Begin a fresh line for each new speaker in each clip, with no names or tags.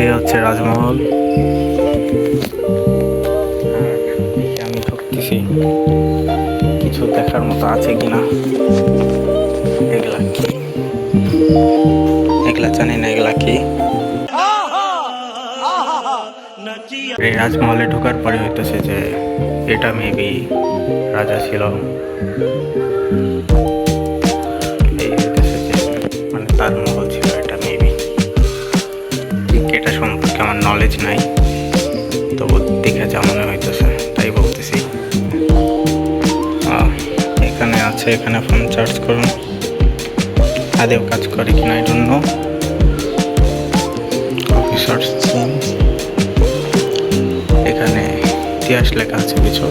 এই হচ্ছে রাজমহল। আমি ঢুকতেছি কিছু দেখার মতো আছে কিনা। এগুলা কি? এগুলা জানি না, এগুলা কি? এই রাজমহলে ঢোকার পরে হইতেছে যে এটা মেবি রাজা ছিল। এটা সম্পর্কে আমার নলেজ নাই। তো দেখে যা মনে হইতেছে, তাই বলতেছি। এখানে আছে, এখানে ফোন চার্জ করুন। আদেও কাজ করে কিনা এই জন্য এখানে ইতিহাস লেখা আছে কিছু।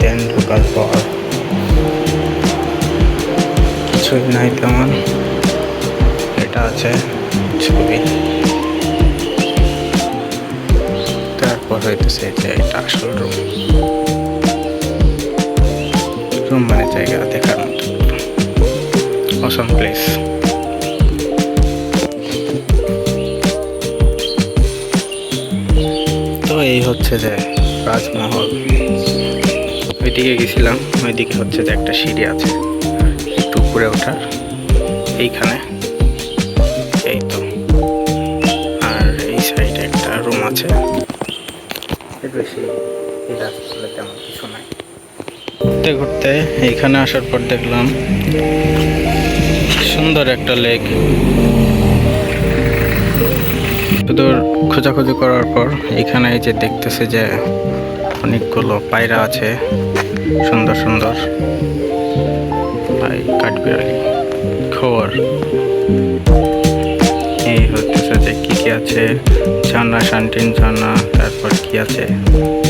দেন ঢোকার পর কিছুই নাই তেমন। এটা আছে। ছবি। তারপর হইতেছে যে এটা আসল রুম রুম মানে জায়গা দেখার মতো। অসম প্লেস তো এই হচ্ছে যে রাজমহল। ওইদিকে গেছিলাম, ওইদিকে হচ্ছে যে একটা সিঁড়ি আছে, একটু উপরে ওঠার। এইখানে। এর বেশি এই রাস্তাগুলো তেমন কিছু নাই। ঘুরতে ঘুরতে এইখানে আসার পর দেখলাম সুন্দর একটা লেক। সুদূর খোঁজাখুঁজি করার পর এখানে এই যে দেখতেছে যে অনেকগুলো পায়রা আছে, সুন্দর সুন্দর। ভাই, কাঠবিড়ালি খবর কি আছে? ঝর্ণা শান্তিন ঝর্ণা তারপর কি আছে?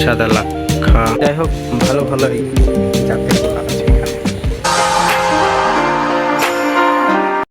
সাদা লাক্ষা। যাই হোক, ভালো, ভালোই। জাতের আছে